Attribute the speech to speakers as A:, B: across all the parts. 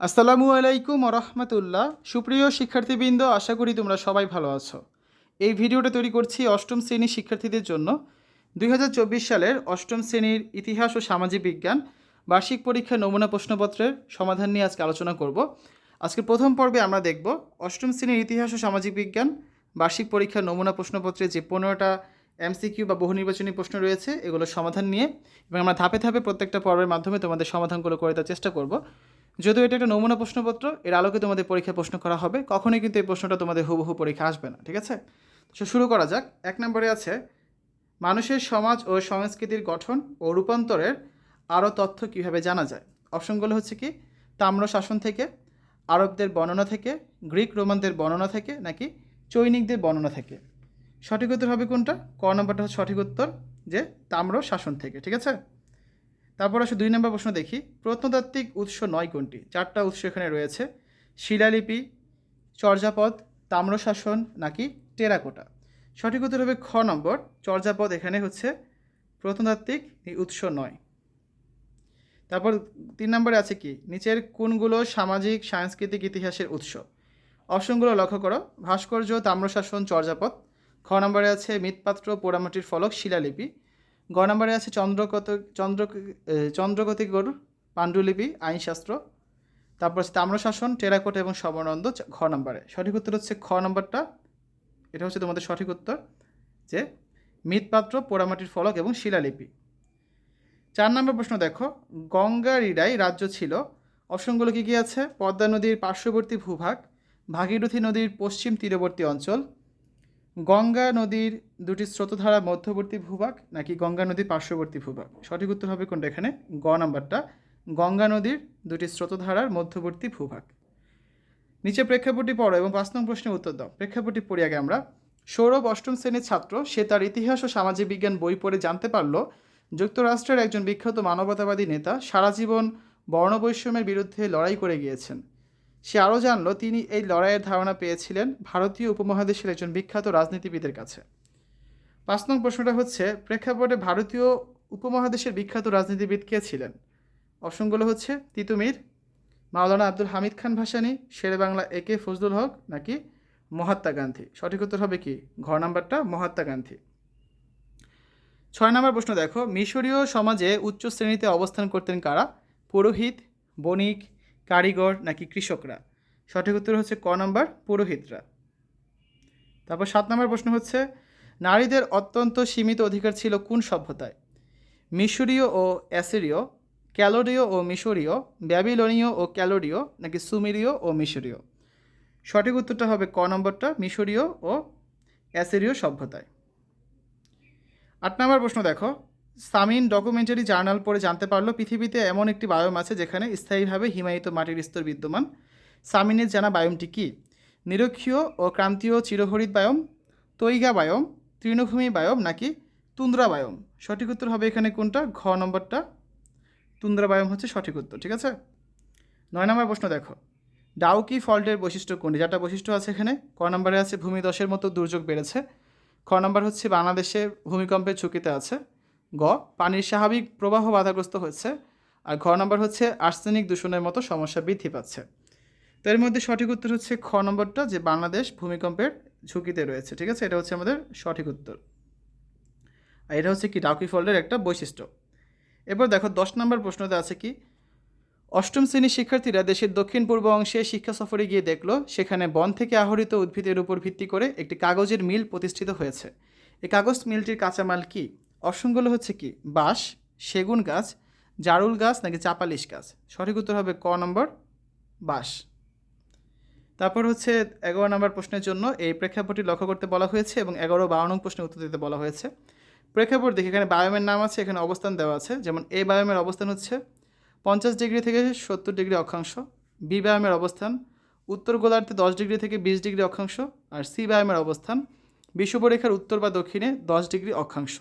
A: আসসালামু আলাইকুম রহমতুল্লাহ। সুপ্রিয় শিক্ষার্থীবৃন্দ, আশা করি তোমরা সবাই ভালো আছো। এই ভিডিওটা তৈরি করছি অষ্টম শ্রেণির শিক্ষার্থীদের জন্য। দুই হাজার চব্বিশ সালের অষ্টম শ্রেণির ইতিহাস ও সামাজিক বিজ্ঞান, বার্ষিক পরীক্ষার নমুনা প্রশ্নপত্রের সমাধান নিয়ে আজকে আলোচনা করব। আজকে প্রথম পর্বে আমরা দেখব অষ্টম শ্রেণির ইতিহাস ও সামাজিক বিজ্ঞান, বার্ষিক পরীক্ষার নমুনা প্রশ্নপত্রে যে পনেরোটা এমসিকিউ বা বহু নির্বাচনী প্রশ্ন রয়েছে, এগুলোর সমাধান নিয়ে এবং আমরা ধাপে ধাপে প্রত্যেকটা পর্বের মাধ্যমে তোমাদের সমাধানগুলো করে দেওয়ার চেষ্টা করব। যদিও এটা একটা নমুনা প্রশ্নপত্র, এর আলোকে তোমাদের পরীক্ষায় প্রশ্ন করা হবে, কখনোই কিন্তু এই প্রশ্নটা তোমাদের হুবহু পরীক্ষা আসবে না, ঠিক আছে? তো শুরু করা যাক। এক নম্বরে আছে, মানুষের সমাজ ও সংস্কৃতির গঠন ও রূপান্তরের আরও তথ্য কীভাবে জানা যায়? অপশনগুলো হচ্ছে কি, তাম্র শাসন থেকে, আরবদের বর্ণনা থেকে, গ্রিক রোমানদের বর্ণনা থেকে, নাকি চৈনিকদের বর্ণনা থেকে? সঠিক উত্তর হবে কোনটা? ক নম্বরটা হচ্ছে সঠিক উত্তর, যে তাম্র শাসন থেকে, ঠিক আছে? তারপর আসলে দুই নম্বর প্রশ্ন দেখি। প্রত্নতাত্ত্বিক উৎস নয় কোনটি? চারটা উৎস এখানে রয়েছে। শিলালিপি, চর্যাপদ, তাম্রশাসন নাকি টেরাকোটা? সঠিক উত্তর হবে খ নম্বর। চর্যাপদ এখানে হচ্ছে প্রত্নতাত্ত্বিক উৎস নয়। তারপর তিন নম্বরে আছে কি? নিচের কোনগুলো সামাজিক, সাংস্কৃতিক ইতিহাসের উৎস? অপশনগুলো লক্ষ্য করো। ভাস্কর্য, তাম্রশাসন, চর্যাপদ। খ নম্বরে আছে মৃৎপাত্র পোড়ামাটির ফলক শিলালিপি। গ নম্বরে আছে চন্দ্রকত চন্দ্র চন্দ্রগতি গরুর পাণ্ডুলিপি, আইনশাস্ত্র। তারপর হচ্ছে তাম্রশাসন, টেরাকোট এবং সমরানন্দ চ- ঘ নম্বরে। সঠিক উত্তর হচ্ছে খ নম্বরটা। এটা হচ্ছে তোমাদের সঠিক উত্তর, যে মৃৎপাত্র, পোড়ামাটির ফলক এবং শিলালিপি। চার নম্বর প্রশ্ন দেখো, গঙ্গা রিডাই রাজ্য ছিল। অপশনগুলো কী কী আছে? পদ্মা নদীর পার্শ্ববর্তী ভূভাগ, ভাগীরথী নদীর পশ্চিম তীরবর্তী অঞ্চল গঙ্গা নদীর দুটি স্রোতধারা মধ্যবর্তী ভূভাগ নাকি গঙ্গা নদীর পার্শ্ববর্তী ভূভাগ? সঠিক উত্তর হবে কোনটা এখানে? গ নাম্বারটা। গঙ্গা নদীর দুটি স্রোতধারার মধ্যবর্তী ভূভাগ। নিচে প্রেক্ষাপটটি পড়ো এবং পাঁচ নং প্রশ্নের উত্তর দাও। প্রেক্ষাপটটি পড়ি আগে আমরা। সৌরভ অষ্টম শ্রেণির ছাত্র, সে তার ইতিহাস ও সামাজিক বিজ্ঞান বই পড়ে জানতে পারল। যুক্তরাষ্ট্রের একজন বিখ্যাত মানবতাবাদী নেতা সারা জীবন বর্ণবৈষম্যের বিরুদ্ধে লড়াই করে গিয়েছেন। সে আরও জানল তিনি এই লড়াইয়ের ধারণা পেয়েছিলেন ভারতীয় উপমহাদেশের একজন বিখ্যাত রাজনীতিবিদের কাছে। পাঁচ নং প্রশ্নটা হচ্ছে, প্রেক্ষাপটে ভারতীয় উপমহাদেশের বিখ্যাত রাজনীতিবিদ কে ছিলেন? অপশনগুলো হচ্ছে তিতুমির মাওলানা আব্দুল হামিদ খান ভাসানি, শেরে বাংলা এ কে ফজলুল হক, নাকি মহাত্মা গান্ধী? সঠিক উত্তর হবে কি? ঘ নাম্বারটা মহাত্মা গান্ধী। ছয় নম্বর প্রশ্ন দেখো, মিশরীয় সমাজে উচ্চ শ্রেণীতে অবস্থান করতেন কারা? পুরোহিত, বণিক কারিগর নাকি কৃষকরা? সঠিক উত্তর হচ্ছে ক নম্বর, পুরোহিতরা। তারপর সাত নম্বর প্রশ্ন হচ্ছে, নারীদের অত্যন্ত সীমিত অধিকার ছিল কোন সভ্যতায়? মিশরীয় ও অ্যাসিরীয়, ক্যালোরীয় ও মিশরীয়, ব্যাবিলনীয় ও ক্যালোরীয়, নাকি সুমেরীয় ও মিশরীয়? সঠিক উত্তরটা হবে ক নম্বরটা, মিশরীয় ও অ্যাসিরীয় সভ্যতায়। আট নম্বর প্রশ্ন দেখো সামিন ডকুমেন্টারি জার্নাল পড়ে জানতে পারল পৃথিবীতে এমন একটি বায়োম আছে যেখানে স্থায়ীভাবে হিমায়িত মাটির স্তর বিদ্যমান। সামিনের জানা বায়োমটি কী? নিরক্ষীয় ও ক্রান্তীয় চিরহরিত বায়োম তৈগা বায়োম তৃণভূমি বায়োম নাকি তুন্দ্রা বায়োম সঠিক উত্তর হবে এখানে কোনটা? ঘ নম্বরটা। তুন্দ্রা বায়োম হচ্ছে সঠিক উত্তর, ঠিক আছে? নয় নম্বর প্রশ্ন দেখো। ডাউকি ফল্টের বৈশিষ্ট্য কোনটি? যাটা বৈশিষ্ট্য আছে এখানে, ক নম্বরে আছে ভূমিদশের মতো দুর্যোগ বেড়েছে। খ নম্বর হচ্ছে বাংলাদেশে ভূমিকম্পের ঝুঁকিতে আছে। গ, পানির স্বাভাবিক প্রবাহ বাধাগ্রস্ত হচ্ছে। আর ঘ নম্বর হচ্ছে আর্সেনিক দূষণের মতো সমস্যা বৃদ্ধি পাচ্ছে। তো এর মধ্যে সঠিক উত্তর হচ্ছে খ নম্বরটা যে বাংলাদেশ ভূমিকম্পের ঝুঁকিতে রয়েছে, ঠিক আছে? এটা হচ্ছে আমাদের সঠিক উত্তর। আর এটা হচ্ছে কি ডাউকি ফল্টের একটা বৈশিষ্ট্য। এরপর দেখো দশ নম্বর প্রশ্নতে আছে কি, অষ্টম শ্রেণির শিক্ষার্থীরা দেশের দক্ষিণ পূর্ব অংশে শিক্ষা সফরে গিয়ে দেখল সেখানে বন থেকে আহরিত উদ্ভিদের উপর ভিত্তি করে একটি কাগজের মিল প্রতিষ্ঠিত হয়েছে। এই কাগজ মিলটির কাঁচামাল কি? অপশনগুলো হচ্ছে কি? বাঁশ, সেগুন গাছ, জারুল গাছ নাকি চাপালিশ গাছ? সঠিক উত্তর হবে ক নম্বর বাঁশ। তারপর হচ্ছে এগারো নম্বর প্রশ্নের জন্য এই প্রেক্ষাপটটি লক্ষ্য করতে বলা হয়েছে এবং এগারো বারো নং প্রশ্নের উত্তর দিতে বলা হয়েছে। প্রেক্ষাপট দেখি এখানে বায়োমের নাম আছে, এখানে অবস্থান দেওয়া আছে। যেমন এ বায়োমের অবস্থান হচ্ছে পঞ্চাশ ডিগ্রি থেকে সত্তর ডিগ্রি অক্ষাংশ, বি ব্যায়ামের অবস্থান উত্তর গোলার্ধে দশ ডিগ্রি থেকে বিশ ডিগ্রি অক্ষাংশ, আর সি ব্যায়ামের অবস্থান বিষুবরেখার উত্তর বা দক্ষিণে দশ ডিগ্রি অক্ষাংশ।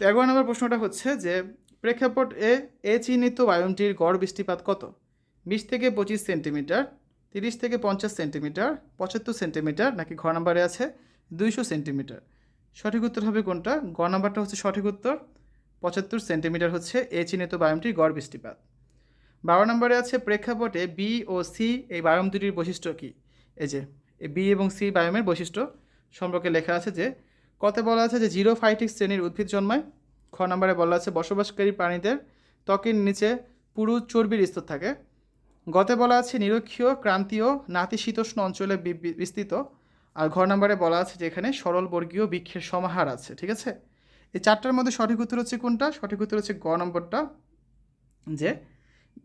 A: তো এগারো নম্বর প্রশ্নটা হচ্ছে যে, প্রেক্ষাপট এ এ চিহ্নিত বায়ুমটির গড় বৃষ্টিপাত কত? বিশ থেকে পঁচিশ সেন্টিমিটার, তিরিশ থেকে পঞ্চাশ সেন্টিমিটার, পঁচাত্তর সেন্টিমিটার নাকি ঘ নম্বরে আছে? দুইশো সেন্টিমিটার। সঠিক উত্তর হবে কোনটা? গ নম্বরটা হচ্ছে সঠিক উত্তর। পঁচাত্তর সেন্টিমিটার হচ্ছে এ চিহ্নিত বায়ুমটির গড় বৃষ্টিপাত। বারো নম্বরে আছে প্রেক্ষাপটে বি ও সি এই বায়ুম দুটির বৈশিষ্ট্য কী? এই যে বি এবং সি বায়ুমের বৈশিষ্ট্য সম্পর্কে লেখা আছে যে কতে বলা আছে যে জিরো ফাইটিক শ্রেণির উদ্ভিদ জন্মায়। খ নম্বরে বলা আছে বসবাসকারী প্রাণীদের ত্বকের নিচে পুরু চর্বির স্তর থাকে। গতে বলা আছে নিরক্ষীয়, ক্রান্তীয়, নাতিশীতোষ্ণ অঞ্চলে বিস্তৃত। আর ঘর নম্বরে বলা আছে যে এখানে সরলবর্গীয় বৃক্ষের সমাহার আছে, ঠিক আছে? এই চারটার মধ্যে সঠিক উত্তর হচ্ছে কোনটা? সঠিক উত্তর হচ্ছে গ নম্বরটা, যে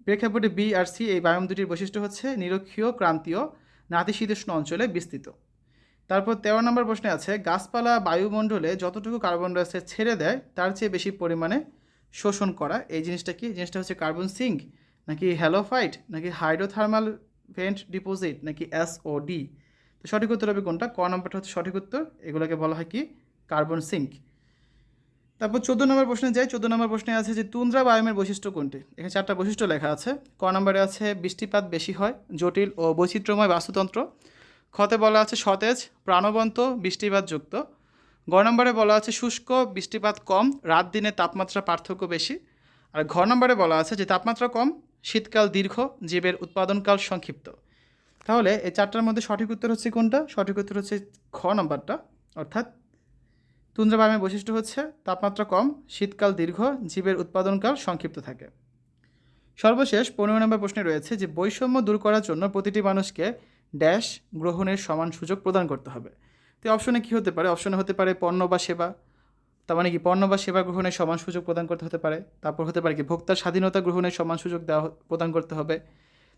A: প্রেক্ষাপটে বি আর সি এই বায়ুম দুটির বৈশিষ্ট্য হচ্ছে নিরক্ষীয়, ক্রান্তীয়, নাতিশীতোষ্ণ অঞ্চলে বিস্তৃত। তারপর তেরো নম্বর প্রশ্নে আছে, গাছপালা বায়ুমণ্ডলে যতটুকু কার্বন ডাইঅক্সাইড ছেড়ে দেয়, তার চেয়ে বেশি পরিমাণে শোষণ করা। এই জিনিসটা কি? জিনিসটা হচ্ছে কার্বন সিঙ্ক নাকি হ্যালোফাইট নাকি হাইড্রোথার্মাল ভেন্ট ডিপোজিট নাকি এস ও ডি তো সঠিক উত্তর হবে কোনটা? ক নম্বরটা হচ্ছে সঠিক উত্তর, এগুলোকে বলা হয় কি? কার্বন সিঙ্ক তারপর চোদ্দ নম্বর প্রশ্নে যাই, চোদ্দ নম্বর প্রশ্নে আছে যে, তুন্দ্রা বায়ুমের বৈশিষ্ট্য কোনটি? এখানে চারটা বৈশিষ্ট্য লেখা আছে। ক নম্বরে আছে, বৃষ্টিপাত বেশি হয়, জটিল ও বৈচিত্র্যময় বাস্তুতন্ত্র। খতে বলা আছে সতেজ, প্রাণবন্ত বৃষ্টিপাতযুক্ত গ নম্বরে বলা আছে শুষ্ক, বৃষ্টিপাত কম, রাত দিনে তাপমাত্রা পার্থক্য বেশি। আর ঘ নম্বরে বলা আছে যে তাপমাত্রা কম, শীতকাল দীর্ঘ, জীবের উৎপাদনকাল সংক্ষিপ্ত। তাহলে এই চারটার মধ্যে সঠিক উত্তর হচ্ছে কোনটা? সঠিক উত্তর হচ্ছে খ নম্বরটা। অর্থাৎ তুন্দ্রা বায়ুমের বৈশিষ্ট্য হচ্ছে তাপমাত্রা কম, শীতকাল দীর্ঘ, জীবের উৎপাদনকাল সংক্ষিপ্ত থাকে। সর্বশেষ পনেরো নম্বর প্রশ্নে রয়েছে যে বৈষম্য দূর করার জন্য প্রতিটি মানুষকে ড্যাশ গ্রহণের সমান সুযোগ প্রদান করতে হবে। তো অপশনে কী হতে পারে? অপশনে হতে পারে পণ্য বা সেবা। তার মানে কি? পণ্য বা সেবা গ্রহণের সমান সুযোগ প্রদান করতে হতে পারে। তারপর হতে পারে কি? ভোক্তার স্বাধীনতা গ্রহণের সমান সুযোগ দেওয়া প্রদান করতে হবে।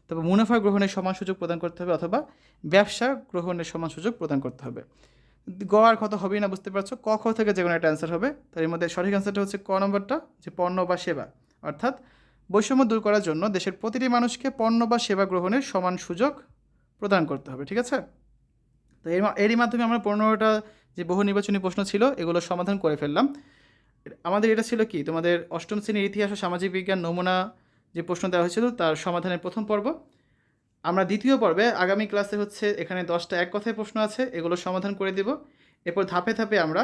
A: তারপর মুনাফা গ্রহণের সমান সুযোগ প্রদান করতে হবে অথবা ব্যবসা গ্রহণের সমান সুযোগ প্রদান করতে হবে। গ আর কত হবেই না, বুঝতে পারছ? ক, খ থেকে যে কোনো একটা অ্যান্সার হবে। তার মধ্যে সঠিক অ্যান্সারটা হচ্ছে ক নম্বরটা, যে পণ্য বা সেবা। অর্থাৎ বৈষম্য দূর করার জন্য দেশের প্রতিটি মানুষকে পণ্য বা সেবা গ্রহণের সমান সুযোগ প্রদান করতে হবে, ঠিক আছে? তো এর এরই মাধ্যমে আমরা পনেরোটা যে বহু নির্বাচনী প্রশ্ন ছিল, এগুলো সমাধান করে ফেললাম। আমাদের এটা ছিল কি? তোমাদের অষ্টম শ্রেণির ইতিহাস ও সামাজিক বিজ্ঞান নমুনা যে প্রশ্ন দেওয়া হয়েছিল, তার সমাধানের প্রথম পর্ব। আমরা দ্বিতীয় পর্বে, আগামী ক্লাসে হচ্ছে এখানে দশটা এক কথায় প্রশ্ন আছে, এগুলো সমাধান করে দেব। এরপর ধাপে ধাপে আমরা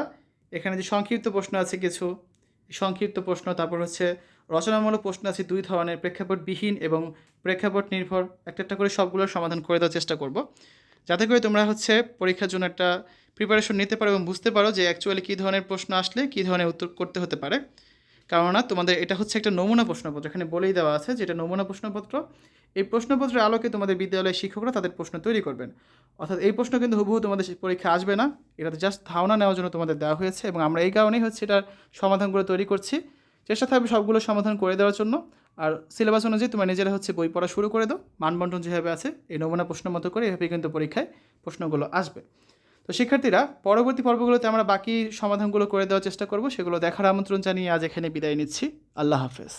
A: এখানে যে সংক্ষিপ্ত প্রশ্ন আছে কিছু, সংক্ষিপ্ত প্রশ্ন, তারপর হচ্ছে রচনামূলক প্রশ্ন আছে, দুই ধরনের, প্রেক্ষাপটবিহীন এবং প্রেক্ষাপট নির্ভর একটা একটা করে সবগুলোর সমাধান করে দেওয়ার চেষ্টা করব। যাতে করে তোমরা হচ্ছে পরীক্ষার জন্য একটা প্রিপারেশন নিতে পারো এবং বুঝতে পারো যে অ্যাকচুয়ালি কী ধরনের প্রশ্ন আসলে কী ধরনের উত্তর করতে হতে পারে। কেননা তোমাদের এটা হচ্ছে একটা নমুনা প্রশ্নপত্র, এখানে বলেই দেওয়া আছে যেটা নমুনা প্রশ্নপত্র। এই প্রশ্নপত্রের আলোকে তোমাদের বিদ্যালয়ের শিক্ষকরা তাদের প্রশ্ন তৈরি করবেন। অর্থাৎ এই প্রশ্ন কিন্তু হুবহু তোমাদের পরীক্ষা আসবে না। এটাতে জাস্ট ধারণা নেওয়ার জন্য তোমাদের দেওয়া হয়েছে এবং আমরা এই কারণেই হচ্ছে এটার সমাধানগুলো তৈরি করছি। চেষ্টা থাকবে সবগুলো সমাধান করে দেওয়ার জন্য। আর সিলেবাস অনুযায়ী তোমরা নিজেরা হচ্ছে বই পড়া শুরু করে দাও। মানবন্টন যেভাবে আছে, এই নমুনা প্রশ্ন মতো করে এভাবে কিন্তু পরীক্ষায় প্রশ্নগুলো আসবে। তো শিক্ষার্থীরা, পরবর্তী পর্বগুলোতে আমরা বাকি সমাধানগুলো করে দেওয়ার চেষ্টা করব। সেগুলো দেখার আমন্ত্রণ জানিয়ে আজ এখানে বিদায় নিচ্ছি। আল্লাহ হাফেজ।